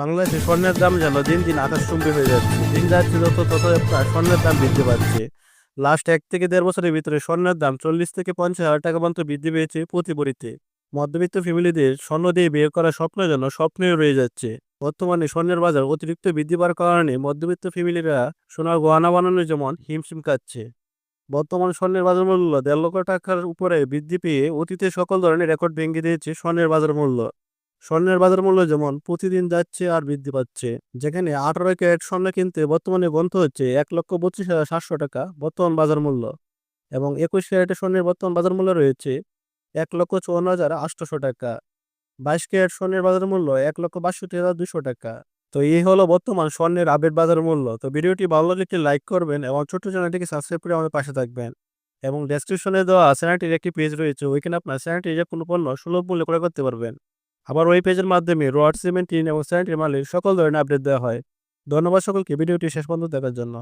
বাংলাদেশে স্বর্ণের দাম যেন দিন দিন আকাশচুম্বী হয়ে যাচ্ছে। দিন যাচ্ছে যত তত স্বর্ণের দাম বৃদ্ধি পাচ্ছে। লাস্ট এক থেকে দেড় বছরের ভিতরে স্বর্ণের দাম চল্লিশ থেকে পঞ্চাশ হাজার টাকা পর্যন্ত বৃদ্ধি পেয়েছে প্রতি ভরিতে মধ্যবিত্ত ফ্যামিলিদের স্বর্ণ দিয়ে বিয়ে করার স্বপ্ন যেন স্বপ্নই রয়ে যাচ্ছে। বর্তমানে স্বর্ণের বাজার অতিরিক্ত বৃদ্ধি পাওয়ার কারণে মধ্যবিত্ত ফ্যামিলিরা সোনার গহনা বানানোর যেমন হিমশিম খাচ্ছে। বর্তমান স্বর্ণের বাজার মূল্য দেড় লক্ষ টাকার উপরে বৃদ্ধি পেয়ে অতীতে সকল ধরনের রেকর্ড ভেঙে দিয়েছে স্বর্ণের বাজার মূল্য। স্বর্ণের বাজার মূল্য যেমন প্রতিদিন যাচ্ছে আর বৃদ্ধি পাচ্ছে। যেখানে আঠারো ক্যারেট স্বর্ণ কিনতে বর্তমানে গন্ত হচ্ছে এক লক্ষ পঁচিশ হাজার সাতশো টাকা বর্তমান বাজার মূল্য এবং একুশ ক্যারেটের স্বর্ণের বর্তমান বাজার মূল্য রয়েছে এক লক্ষ চুয়ান্ন হাজার আটশোশো টাকা। বাইশ ক্যারেট স্বর্ণের বাজার মূল্য এক লক্ষ বাষট্টি হাজার দুশো টাকা। তো এই হলো বর্তমান স্বর্ণের আপডেট বাজার মূল্য। তো ভিডিওটি ভালো লাগলে একটি লাইক করবেন এবং ছোট্ট চ্যানেলটিকে সাবস্ক্রাইব করে আমাদের পাশে থাকবেন এবং ডেসক্রিপশনে দেওয়া চ্যানেলটির একটি পেজ রয়েছে, ওইখানে আপনার চ্যানেলটি যে কোনো পণ্য সুলভ মূল্যে ক্রয় করতে পারবেন। আবার ওই পেজের মাধ্যমে রড, সিমেন্ট, টিন এবং স্যানিটারি সকল ধরনের আপডেট দেওয়া হয়। ধন্যবাদ সকলকে। ভিডিওটি শেষ পর্যন্ত দেখার জন্য।